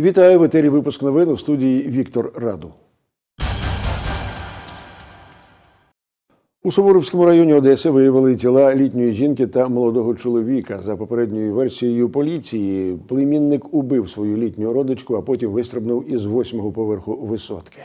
Вітаю в етері випуск новин у студії Віктор Раду. У Суворовському районі Одеси виявили тіла літньої жінки та молодого чоловіка. За попередньою версією поліції, племінник убив свою літню родичку, а потім вистрибнув із восьмого поверху висотки.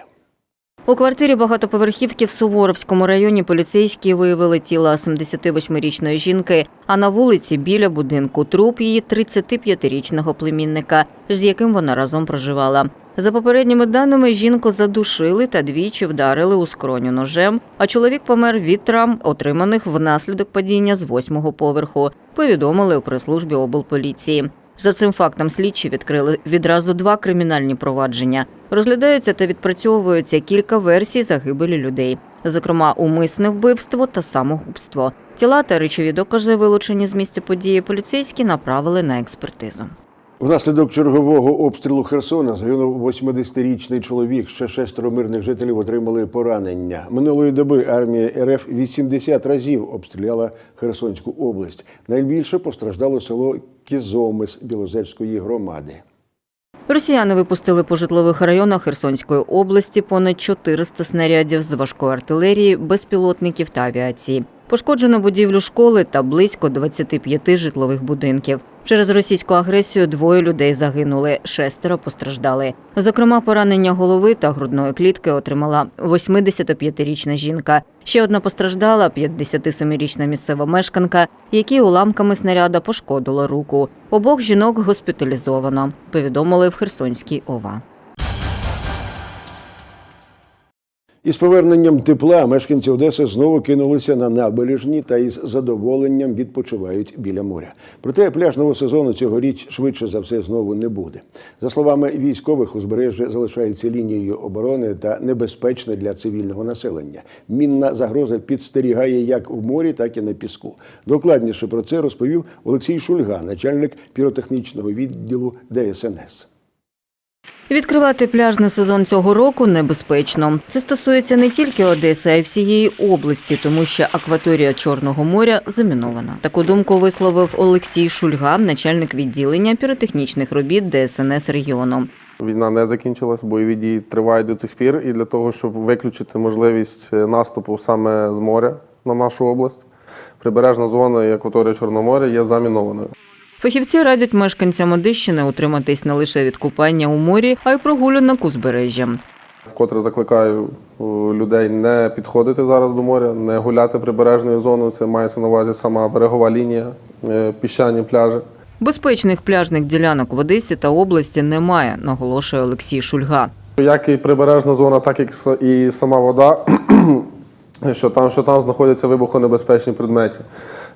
У квартирі багатоповерхівки в Суворовському районі поліцейські виявили тіло 78-річної жінки, а на вулиці біля будинку труп її 35-річного племінника, з яким вона разом проживала. За попередніми даними, жінку задушили та двічі вдарили у скроню ножем, а чоловік помер від травм, отриманих внаслідок падіння з восьмого поверху, повідомили у прес-службі облполіції. За цим фактом слідчі відкрили відразу два кримінальні провадження. Розглядаються та відпрацьовуються кілька версій загибелі людей, зокрема умисне вбивство та самогубство. Тіла та речові докази, вилучені з місця події, поліцейські направили на експертизу. Внаслідок чергового обстрілу Херсона загинув 80-річний чоловік. Ще шестеро мирних жителів отримали поранення. Минулої доби армія РФ 80 разів обстріляла Херсонську область. Найбільше постраждало село Кізомис Білозерської громади. Росіяни випустили по житлових районах Херсонської області понад 400 снарядів з важкої артилерії, безпілотників та авіації. Пошкоджено будівлю школи та близько 25 житлових будинків. Через російську агресію двоє людей загинули, шестеро постраждали. Зокрема, поранення голови та грудної клітки отримала 85-річна жінка. Ще одна постраждала 57-річна місцева мешканка, якій уламками снаряда пошкодило руку. Обох жінок госпіталізовано, повідомили в Херсонській ОВА. Із поверненням тепла мешканці Одеси знову кинулися на набережні та із задоволенням відпочивають біля моря. Проте пляжного сезону цьогоріч швидше за все знову не буде. За словами військових, узбережжя залишається лінією оборони та небезпечне для цивільного населення. Мінна загроза підстерігає як в морі, так і на піску. Докладніше про це розповів Олексій Шульга, начальник піротехнічного відділу ДСНС. Відкривати пляжний сезон цього року небезпечно. Це стосується не тільки Одеси, а й всієї області, тому що акваторія Чорного моря замінована. Таку думку висловив Олексій Шульга, начальник відділення піротехнічних робіт ДСНС регіону. Війна не закінчилась, бойові дії тривають до цих пір. І для того, щоб виключити можливість наступу саме з моря на нашу область, прибережна зона і акваторія Чорного моря є замінованою. Фахівці радять мешканцям Одещини утриматись не лише від купання у морі, а й прогулянок узбережжям. Вкотре закликаю е, людей не підходити зараз до моря, не гуляти прибережною зоною. Це мається на увазі сама берегова лінія, е, піщані пляжі. Безпечних пляжних ділянок в Одесі та області немає, наголошує Олексій Шульга. Як і прибережна зона, так і і сама вода, що там, що там знаходяться вибухонебезпечні предмети.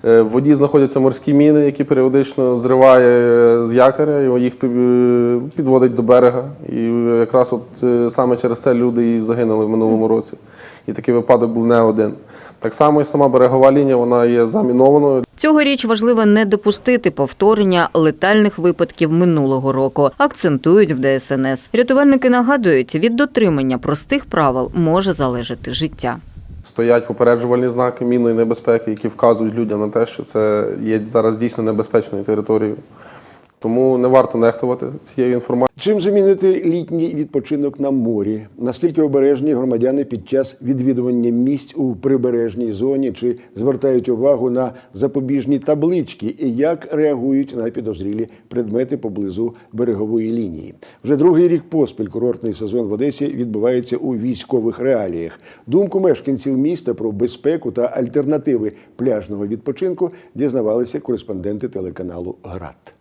Е, В воді знаходяться морські міни, які періодично зриває е, з якоря, і їх підводить до берега. І якраз от е, саме через це люди і загинули в минулому році. І такий випадок був не один. Так само і сама берегова лінія вона є замінованою. Цьогоріч важливо не допустити повторення летальних випадків минулого року, акцентують в ДСНС. Рятувальники нагадують, від дотримання простих правил може залежати життя. Стоять попереджувальні знаки мінної небезпеки, які вказують людям на те, що це є зараз дійсно небезпечною територією. Тому не варто нехтувати цією інформацією. Чим замінити літній відпочинок на морі? Наскільки обережні громадяни під час відвідування місць у прибережній зоні чи звертають увагу на запобіжні таблички і як реагують на підозрілі предмети поблизу берегової лінії? Вже другий рік поспіль курортний сезон в Одесі відбувається у військових реаліях. Думку мешканців міста про безпеку та альтернативи пляжного відпочинку дізнавалися кореспонденти телеканалу ГРАД.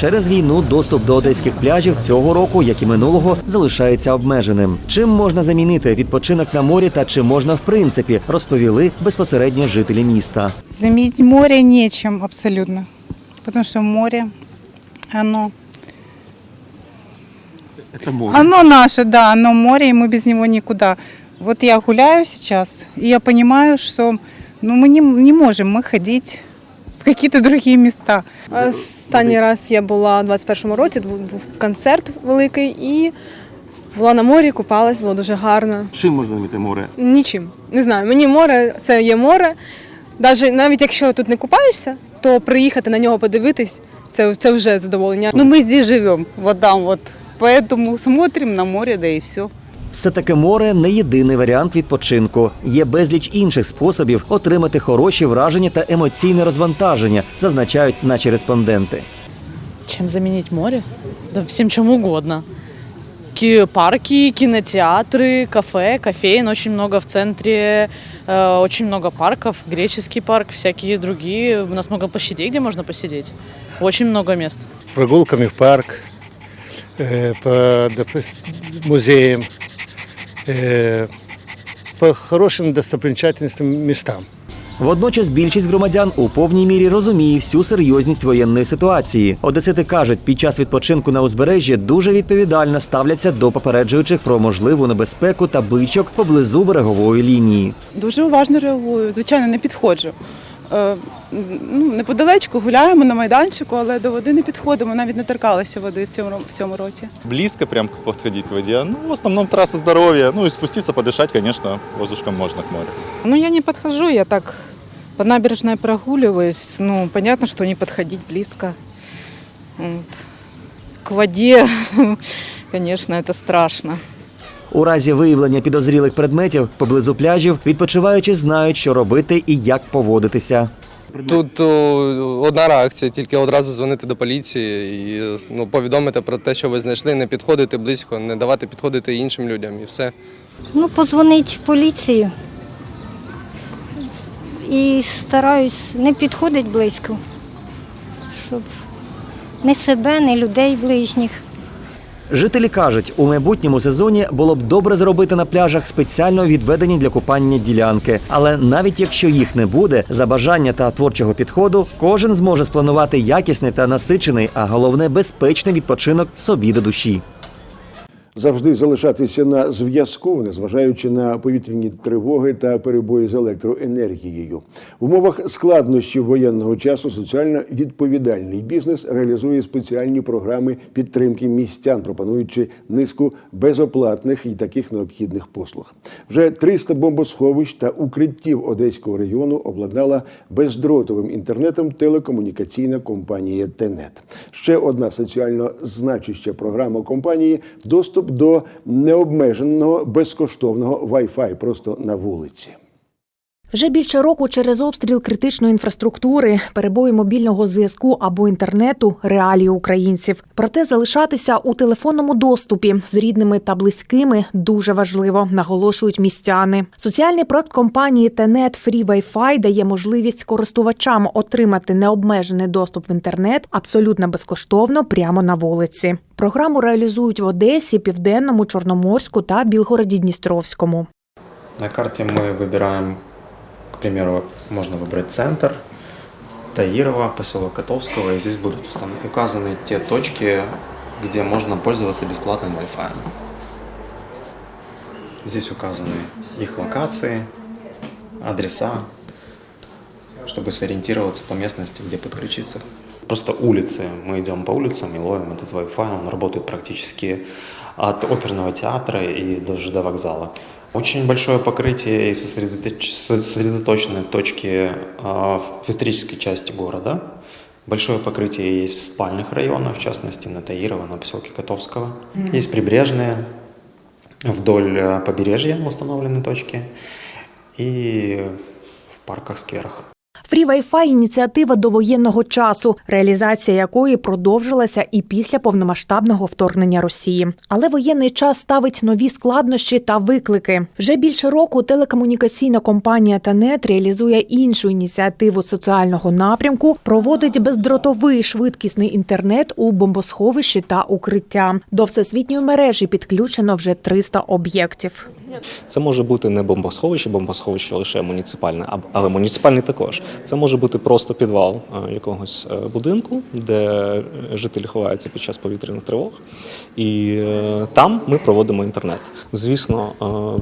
Через війну доступ до одеських пляжів цього року, як і минулого, залишається обмеженим. Чим можна замінити відпочинок на морі та чи можна в принципі, розповіли безпосередньо жителі міста. Заменить море нечем абсолютно. Потому что море, оно... Это море. Оно наше, да, оно море, и мы без него никуда. Вот я гуляю сейчас, и я понимаю, что ну, мы не, не можем мы ходить в какие-то другие места. Останній раз я була у 21-му році, був концерт великий і була на морі, купалась, було дуже гарно. Чим можна замінити море? Нічим. Не знаю, мені море це є море. Навіть, навіть якщо тут не купаєшся, то приїхати на нього подивитись Це, це вже задоволення. Ну, мы здесь живем, вот там вот. Поэтому смотрим на море, да и все Все таки море не єдиний варіант відпочинку. Є безліч інших способів отримати хороші враження та емоційне розвантаження, зазначають наші респонденти. Чем заменить море? Да всем чем угодно. Ки- парки, кинотеатры, кафе, кофеин очень много в центре, э, очень много парков, греческий парк, всякие другие. У нас много площадей, где можно посидеть. Очень много мест. прогулками в парк, э, по допустим, музеям, э, по хорошим достопримечательностям местам. Водночас більшість громадян у повній мірі розуміє всю серйозність воєнної ситуації. Одесити кажуть, під час відпочинку на узбережжі дуже відповідально ставляться до попереджуючих про можливу небезпеку табличок поблизу берегової лінії. Дуже уважно реагую, звичайно, не підходжу. Е, ну, неподалечку гуляємо на майданчику, але до води не підходимо, навіть не торкалися води в цьому, в цьому році. близко прям подходить к воде. Ну, в основном трасса здоровья. Ну и спуститься, подышать, конечно, воздушком можно к морю. Ну, я не подхожу, я так по набережной прогуливаюсь. Ну, понятно, что не подходить близко. Вот. К воде, конечно, это страшно. У разі виявлення підозрілих предметів поблизу пляжів відпочиваючі знають, що робити і як поводитися. Тут о, одна реакція, тільки одразу дзвонити до поліції і ну, повідомити про те, що ви знайшли, не підходити близько, не давати підходити іншим людям і все. Ну, позвонить в поліцію. І стараюсь не підходити близько, щоб не себе, не людей ближніх. Жителі кажуть, у майбутньому сезоні було б добре зробити на пляжах спеціально відведені для купання ділянки. Але навіть якщо їх не буде, за бажання та творчого підходу кожен зможе спланувати якісний та насичений, а головне безпечний відпочинок собі до душі. Завжди залишатися на зв'язку, незважаючи на повітряні тривоги та перебої з електроенергією. В умовах складнощів воєнного часу соціально відповідальний бізнес реалізує спеціальні програми підтримки містян, пропонуючи низку безоплатних і таких необхідних послуг. Вже 300 бомбосховищ та укриттів Одеського регіону обладнала бездротовим інтернетом телекомунікаційна компанія Тенет. Ще одна соціально значуща програма компанії доступ до необмеженого безкоштовного Wi-Fi просто на вулиці. Вже більше року через обстріл критичної інфраструктури, перебої мобільного зв'язку або інтернету реалії українців. Проте залишатися у телефонному доступі з рідними та близькими дуже важливо, наголошують містяни. Соціальний проект компанії Тенет Free Wi-Fi дає можливість користувачам отримати необмежений доступ в інтернет абсолютно безкоштовно прямо на вулиці. Програму реалізують в Одесі, Південному, Чорноморську та Білгороді Дністровському. На карте мы выбираем, к примеру, можно выбрать центр, Таирова, поселок Котовского, и здесь будут указаны те точки, где можно пользоваться бесплатным Wi-Fi. Здесь указаны их локации, адреса, чтобы сориентироваться по местности, где подключиться. Просто улицы. Мы идем по улицам и ловим этот Wi-Fi. Он работает практически от оперного театра и до ЖД вокзала. Очень большое покрытие и сосредоточ- сосредоточенные точки а, в исторической части города. Большое покрытие есть в спальных районах, в частности на Таирова, на поселке Котовского. Есть прибрежные, вдоль э, побережья установлены точки и в парках, скверах. Free Wi-Fi – ініціатива до воєнного часу, реалізація якої продовжилася і після повномасштабного вторгнення Росії. Але воєнний час ставить нові складнощі та виклики. Вже більше року телекомунікаційна компанія Танет реалізує іншу ініціативу соціального напрямку, проводить бездротовий швидкісний інтернет у бомбосховищі та укриття. До всесвітньої мережі підключено вже 300 об'єктів. Це може бути не бомбосховище, бомбосховище лише муніципальне, але муніципальне також. Це може бути просто підвал е, якогось е, будинку, де е, жителі ховаються під час повітряних тривог. І там ми проводимо інтернет. Звісно,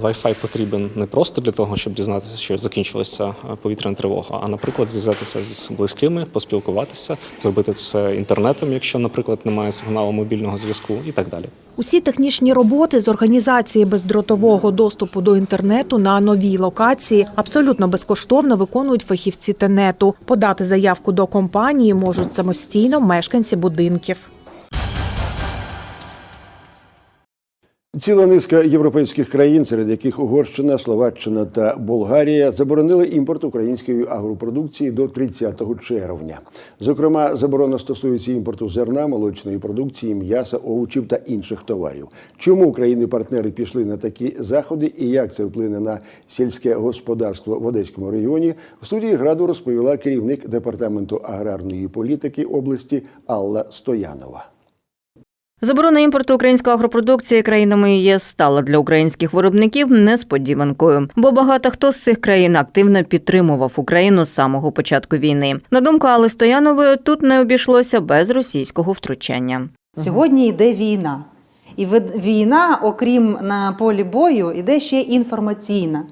Wi-Fi потрібен не просто для того, щоб дізнатися, що закінчилася повітряна тривога, а, наприклад, зв'язатися з близькими, поспілкуватися, зробити це інтернетом, якщо, наприклад, немає сигналу мобільного зв'язку, і так далі. Усі технічні роботи з організації бездротового доступу до інтернету на новій локації абсолютно безкоштовно виконують фахівці тенету. Подати заявку до компанії можуть самостійно мешканці будинків. Ціла низка європейських країн, серед яких Угорщина, Словаччина та Болгарія, заборонили імпорт української агропродукції до 30 червня. Зокрема, заборона стосується імпорту зерна, молочної продукції, м'яса, овочів та інших товарів. Чому країни-партнери пішли на такі заходи і як це вплине на сільське господарство в Одеському регіоні? В студії граду розповіла керівник департаменту аграрної політики області Алла Стоянова. Заборона імпорту української агропродукції країнами ЄС стала для українських виробників несподіванкою, бо багато хто з цих країн активно підтримував Україну з самого початку війни. На думку Алли Стоянової, тут не обійшлося без російського втручання. Сьогодні йде війна. І війна, окрім на полі бою, йде ще інформаційна.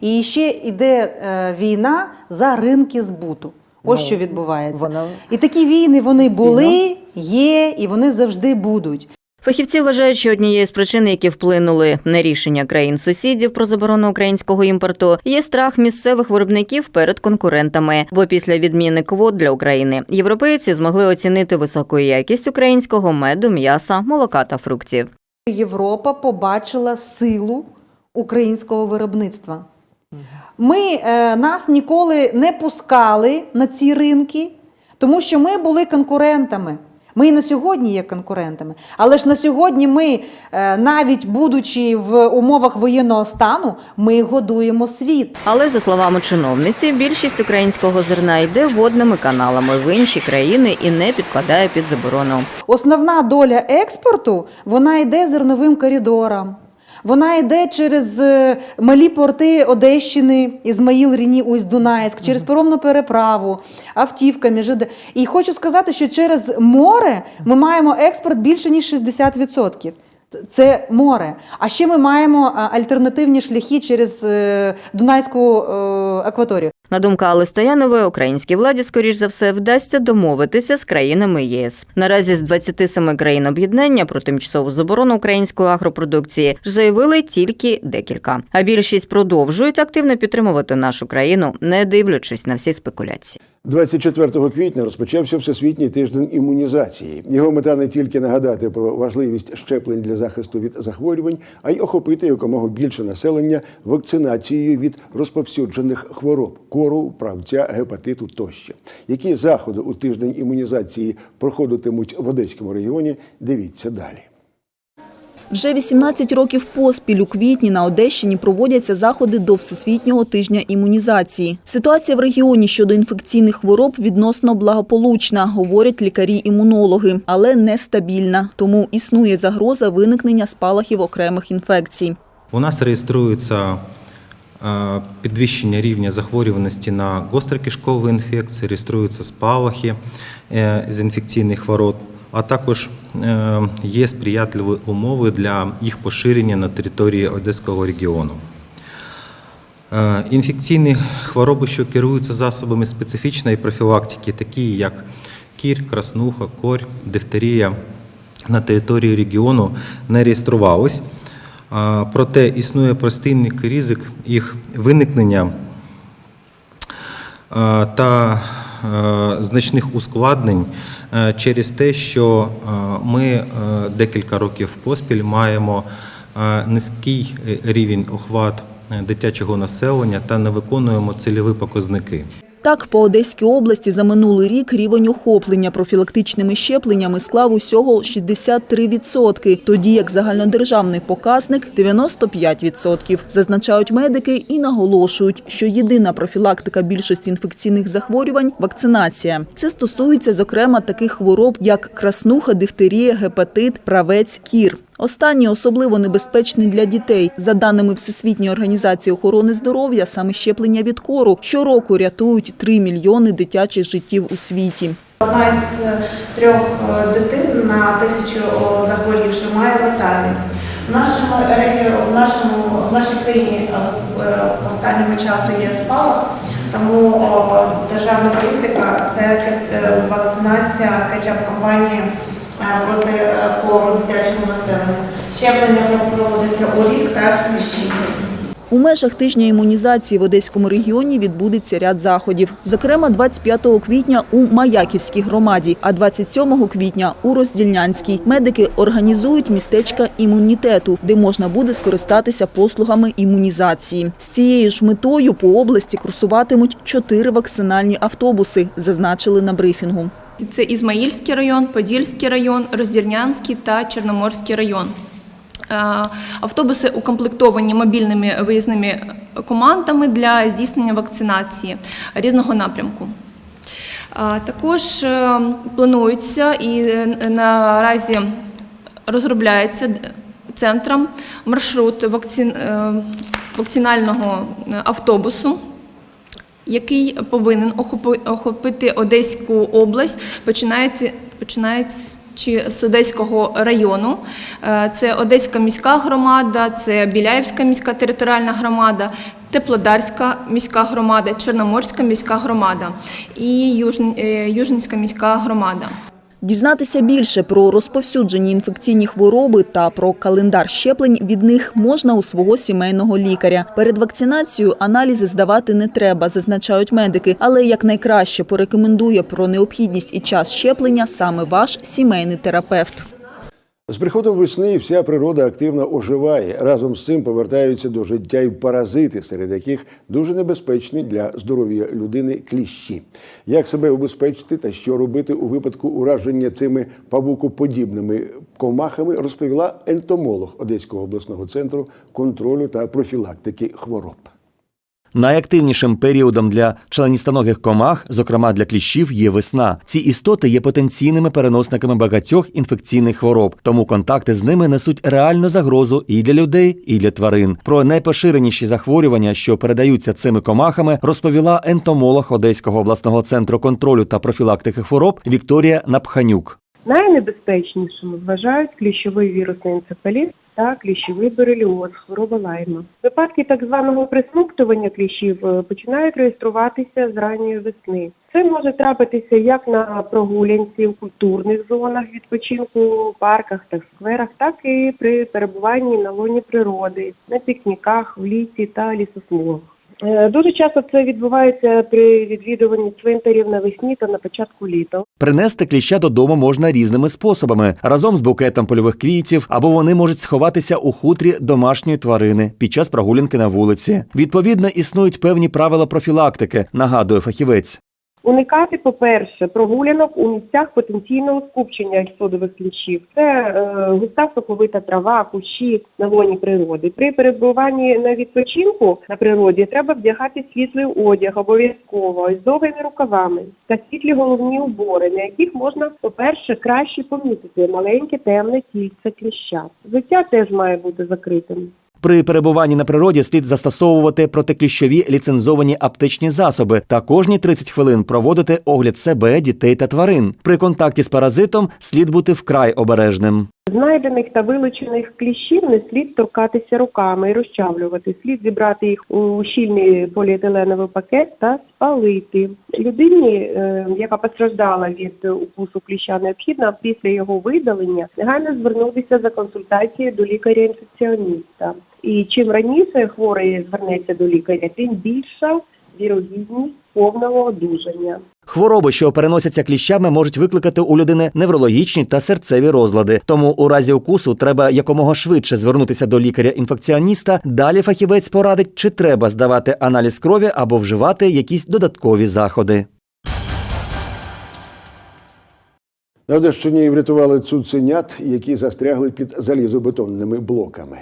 І ще йде е, війна за ринки збуту. Ось Ну, що відбувається. вона- І такі війни вони були, є і вони завжди будуть. Фахівці вважають, що однією з причин, які вплинули на рішення країн-сусідів про заборону українського імпорту, є страх місцевих виробників перед конкурентами. Бо після відміни квот для України європейці змогли оцінити високу якість українського меду, м'яса, молока та фруктів. Європа побачила силу українського виробництва. Ми е, нас ніколи не пускали на ці ринки, тому що ми були конкурентами. Ми і на сьогодні є конкурентами. Але ж на сьогодні ми, е, навіть будучи в умовах воєнного стану, ми годуємо світ. Але за словами чиновниці, більшість українського зерна йде водними каналами в інші країни і не підпадає під заборону. Основна доля експорту вона йде зерновим коридором. Вона йде через е, малі порти Одещини, Ізмаїл, Ріні, Усть Дунайськ, через паромну переправу, автівками. між І хочу сказати, що через море ми маємо експорт більше ніж 60%. Це море. А ще ми маємо альтернативні шляхи через е, Дунайську е, акваторію. На думку Алли Стоянової, українській владі, скоріш за все, вдасться домовитися з країнами ЄС. Наразі з 27 країн об'єднання про тимчасову заборону української агропродукції заявили тільки декілька. А більшість продовжують активно підтримувати нашу країну, не дивлячись на всі спекуляції. 24 квітня розпочався Всесвітній тиждень імунізації. Його мета не тільки нагадати про важливість щеплень для захисту від захворювань, а й охопити якомога більше населення вакцинацією від розповсюджених хвороб кору, правця, гепатиту тощо. Які заходи у тиждень імунізації проходитимуть в Одеському регіоні? Дивіться далі. Вже 18 років поспіль у квітні на Одещині проводяться заходи до Всесвітнього тижня імунізації. Ситуація в регіоні щодо інфекційних хвороб відносно благополучна, говорять лікарі-імунологи, але нестабільна. Тому існує загроза виникнення спалахів окремих інфекцій. У нас реєструється підвищення рівня захворюваності на гострокишкові інфекції, реєструються спалахи е, з інфекційних хвороб, а також е, є сприятливі умови для їх поширення на території Одеського регіону. Е, Інфекційні хвороби, що керуються засобами специфічної профілактики, такі як кір, краснуха, корь, дифтерія, на території регіону не реєструвались. Проте існує постійний ризик їх виникнення та значних ускладнень е, через те, що ми е, декілька років поспіль маємо е, низький рівень охват дитячого населення та не виконуємо цільові показники. Так, по Одеській області за минулий рік рівень охоплення профілактичними щепленнями склав усього 63%, тоді як загальнодержавний показник 95%. Зазначають медики і наголошують, що єдина профілактика більшості інфекційних захворювань – вакцинація. Це стосується, зокрема, таких хвороб, як краснуха, дифтерія, гепатит, правець, кір. Останні особливо небезпечні для дітей. За даними Всесвітньої організації охорони здоров'я, саме щеплення від кору щороку рятують 3 мільйони дитячих життів у світі. Одна із е, трьох е, дитин на тисячу захворівших має летальність. В нашому в нашому в нашій країні е, останнього часу є спалах, тому державна політика це вакцинація кетчап кампанії проти е, кору дитячого населення. Щеплення проводиться у рік та шість. У межах тижня імунізації в Одеському регіоні відбудеться ряд заходів. Зокрема, 25 квітня у Маяківській громаді, а 27 квітня у Роздільнянській. Медики організують містечка імунітету, де можна буде скористатися послугами імунізації. З цією ж метою по області курсуватимуть чотири вакцинальні автобуси, зазначили на брифінгу. Це Ізмаїльський район, Подільський район, Роздільнянський та Чорноморський район. Е, Автобуси укомплектовані мобільними виїзними командами для здійснення вакцинації різного напрямку. Е, Також е, планується і наразі розробляється центром маршрут вакцин- вакцинального автобусу який повинен охопи- охопити Одеську область, починається, починаючи з Одеського району. Е, Це Одеська міська громада, це Біляївська міська територіальна громада, Теплодарська міська громада, Чорноморська міська громада і Южн- е, міська громада. Дізнатися більше про розповсюджені інфекційні хвороби та про календар щеплень від них можна у свого сімейного лікаря. Перед вакцинацією аналізи здавати не треба, зазначають медики, але якнайкраще порекомендує про необхідність і час щеплення саме ваш сімейний терапевт. З приходом весни вся природа активно оживає. Разом з цим повертаються до життя й паразити, серед яких дуже небезпечні для здоров'я людини кліщі. Як себе убезпечити та що робити у випадку ураження цими павукоподібними комахами, розповіла ентомолог Одеського обласного центру контролю та профілактики хвороб. Найактивнішим періодом для членістоногих комах, зокрема для кліщів, є весна. Ці істоти є потенційними переносниками багатьох інфекційних хвороб, тому контакти з ними несуть реальну загрозу і для людей, і для тварин. Про найпоширеніші захворювання, що передаються цими комахами, розповіла ентомолог Одеського обласного центру контролю та профілактики хвороб Вікторія Напханюк. Найнебезпечнішими вважають кліщовий вірусний енцефаліт та кліщовий бореліоз, хвороба лайма. Випадки так званого присмоктування кліщів е, починають реєструватися з ранньої весни. Це може трапитися як на прогулянці в культурних зонах відпочинку, парках та скверах, так і при перебуванні на лоні природи, на пікніках, в лісі та лісосмугах. Е, Дуже часто це відбувається при відвідуванні цвинтарів навесні та на початку літа. Принести кліща додому можна різними способами разом з букетом польових квітів, або вони можуть сховатися у хутрі домашньої тварини під час прогулянки на вулиці. Відповідно, існують певні правила профілактики, нагадує фахівець. Уникати, по-перше, прогулянок у місцях потенційного скупчення содових кліщів. Це е, густа соковита трава, кущі на лоні природи. При перебуванні на відпочинку на природі треба вдягати світлий одяг обов'язково з довгими рукавами та світлі головні убори, на яких можна, по-перше, краще помітити маленьке темне тільце кліща. Взуття теж має бути закритим. При перебуванні на природі слід застосовувати протикліщові ліцензовані аптечні засоби та кожні 30 хвилин проводити огляд себе, дітей та тварин. При контакті з паразитом слід бути вкрай обережним. Знайдених та вилучених кліщів не слід торкатися руками і розчавлювати. Слід зібрати їх у щільний поліетиленовий пакет та спалити. Людині, е, яка постраждала від укусу кліща, необхідно після його видалення негайно звернутися за консультацією до лікаря-інфекціоніста. І чим раніше хворий звернеться до лікаря, тим більша вірогідність повного одужання. Хвороби, що переносяться кліщами, можуть викликати у людини неврологічні та серцеві розлади. Тому у разі укусу треба якомога швидше звернутися до лікаря-інфекціоніста. Далі фахівець порадить, чи треба здавати аналіз крові або вживати якісь додаткові заходи. На Одещині врятували цуценят, які застрягли під залізобетонними блоками.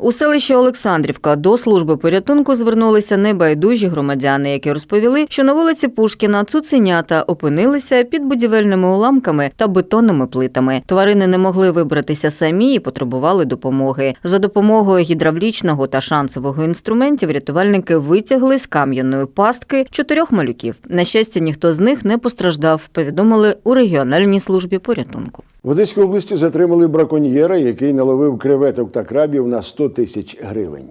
У селищі Олександрівка до служби порятунку звернулися небайдужі громадяни, які розповіли, що на вулиці Пушкіна цуценята опинилися під будівельними уламками та бетонними плитами. Тварини не могли вибратися самі і потребували допомоги. За допомогою гідравлічного та шансового інструментів рятувальники витягли з кам'яної пастки чотирьох малюків. На щастя, ніхто з них не постраждав. Повідомили у регіональній службі порятунку. В Одеській області затримали браконьєра, який наловив креветок та крабів на 100 тисяч гривень.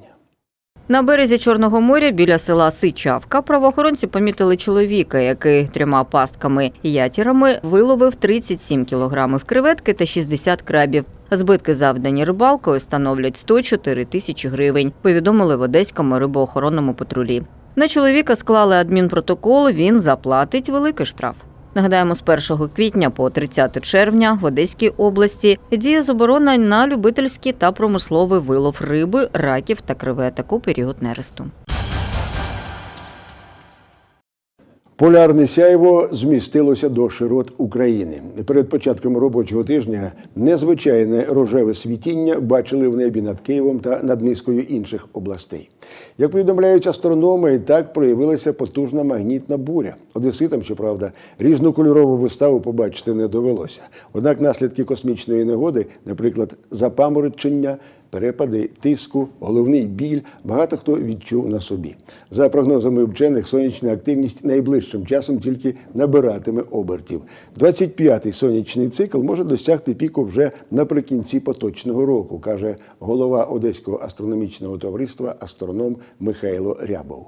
На березі Чорного моря біля села Сичавка правоохоронці помітили чоловіка, який трьома пастками і ятірами виловив 37 кілограмів креветки та 60 крабів. Збитки, завдані рибалкою, становлять 104 тисячі гривень, повідомили в Одеському рибоохоронному патрулі. На чоловіка склали адмінпротокол, він заплатить великий штраф. Нагадаємо, з 1 квітня по 30 червня в Одеській області діє заборона на любительський та промисловий вилов риби, раків та креветок у період нересту. Полярне сяйво змістилося до широт України. Перед початком робочого тижня незвичайне рожеве світіння бачили в небі над Києвом та над низкою інших областей. Як повідомляють астрономи, так проявилася потужна магнітна буря. Одеситам, щоправда, різнокольорову виставу побачити не довелося. Однак наслідки космічної негоди, наприклад, запаморочення, перепади тиску, головний біль, багато хто відчув на собі. За прогнозами вчених, сонячна активність найближчим часом тільки набиратиме обертів. 25-й сонячний цикл може досягти піку вже наприкінці поточного року, каже голова Одеського астрономічного товариства астроном Михайло Рябов.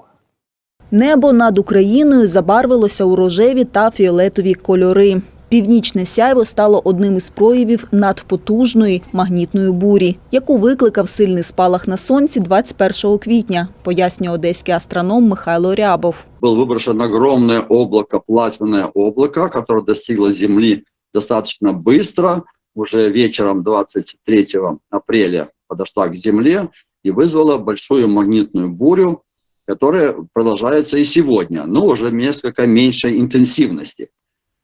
Небо над Україною забарвилося у рожеві та фіолетові кольори. Північне сяйво стало одним із проявів надпотужної магнітної бурі, яку викликав сильний спалах на сонці 21 квітня, пояснює одеський астроном Михайло Рябов. Был выброшен огромное облако, плазменное облако, которое достигло Земли достаточно быстро. Уже вечером 23 апреля подошла к Земле и вызвала большую магнитную бурю, которая продолжается и сегодня, но уже в несколько меньшей интенсивности.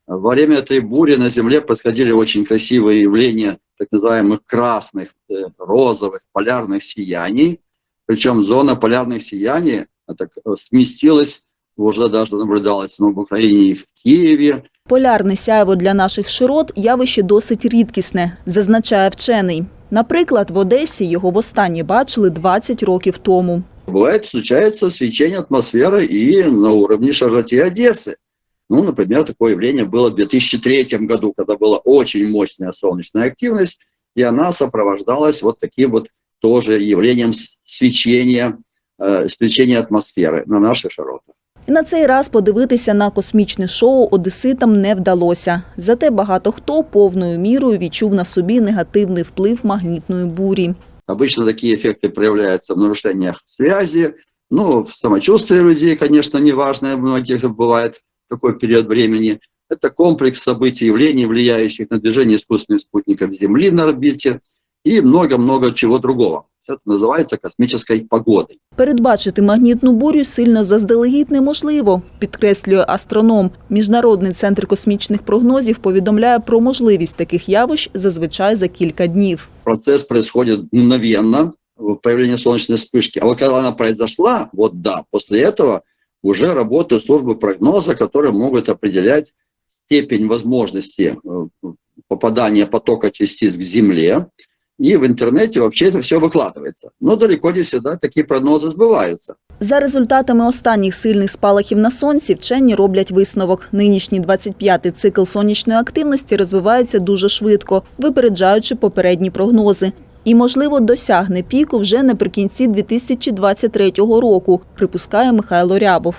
Во время этой бури на Земле происходили очень красивые явления так называемых красных, э, розовых, полярных сияний. Причем зона полярных сияний а так, э, сместилась, уже даже наблюдалась ну, в Украине и в Киеве. Полярне сяйво для наших широт явище досить рідкісне, зазначає вчений. Наприклад, в Одесі його востаннє бачили 20 років тому. Бывает, случается свечение атмосферы и на уровне широты Одессы. Ну, например, такое явление было в 2003 году, когда была очень мощная солнечная активность, и она сопровождалась вот таким вот тоже явлением с- свечения, э, свечения атмосферы на наших широтах. І на цей раз подивитися на космічне шоу одеситам не вдалося. Зате багато хто повною мірою відчув на собі негативний вплив магнітної бурі. Обычно такие эффекты проявляются в нарушениях связи, ну, в самочувствии людей, конечно, неважное, у многих бывает в такой период времени. Это комплекс событий, явлений, влияющих на движение искусственных спутников Земли на орбите и много-много чего другого. Все это называется космической погодой. Передбачити магнітну бурю сильно заздалегідь неможливо, підкреслює астроном. Міжнародний центр космічних прогнозів повідомляє про можливість таких явищ зазвичай за кілька днів. Процесс происходит мгновенно, в появление солнечной вспышки. А вот когда она произошла, вот да, после этого уже работают службы прогноза, которые могут определять степень возможности э, попадания потока частиц к Земле. И в интернете вообще это все выкладывается. Но далеко не всегда такие прогнозы сбываются. За результатами останніх сильних спалахів на сонці вчені роблять висновок. Нинішній 25-й цикл сонячної активності розвивається дуже швидко, випереджаючи попередні прогнози. І, можливо, досягне піку вже наприкінці 2023 року, припускає Михайло Рябов.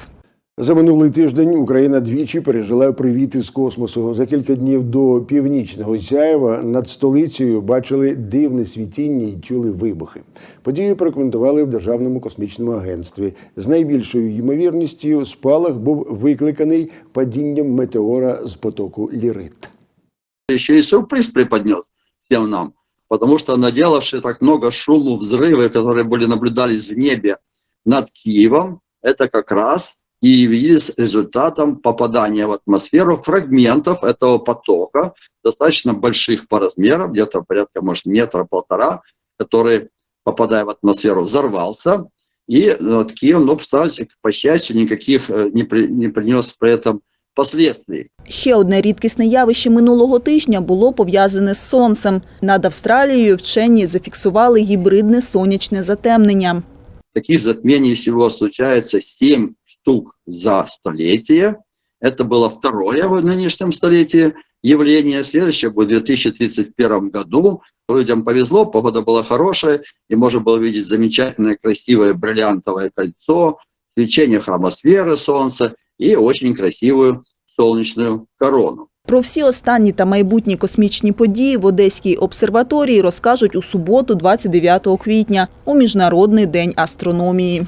За минулий тиждень Україна двічі пережила привіти з космосу. За кілька днів до північного сяєва над столицею бачили дивне світіння і чули вибухи. Подію прокоментували в Державному космічному агентстві. З найбільшою ймовірністю спалах був викликаний падінням метеора з потоку Лірит. Еще и сюрприз преподнес всем нам, потому что наделавшие так много шуму, взрывы, которые были наблюдались в небе над Киевом, это как раз и явились результатом попадания в атмосферу фрагментов этого потока, достаточно больших по размерам, где-то порядка, может, метра-полтора, который, попадая в атмосферу, взорвался. И над Киевом, ну, кстати, по счастью, никаких э, не, при- не принес при этом последствий. Ще одне рідкісне явище минулого тижня було пов'язане з сонцем. Над Австралією вчені зафіксували гібридне сонячне затемнення. Таких затмений всего случается 7 штук за столетие. Это было второе в нынешнем столетии явление. Следующее будет в 2031 году. Людям повезло, погода была хорошая, и можно было видеть замечательное, красивое бриллиантовое кольцо, свечение хромосферы Солнца и очень красивую солнечную корону. Про всі останні та майбутні космічні події в Одеській обсерваторії розкажуть у суботу, 29 квітня, у Міжнародний день астрономії.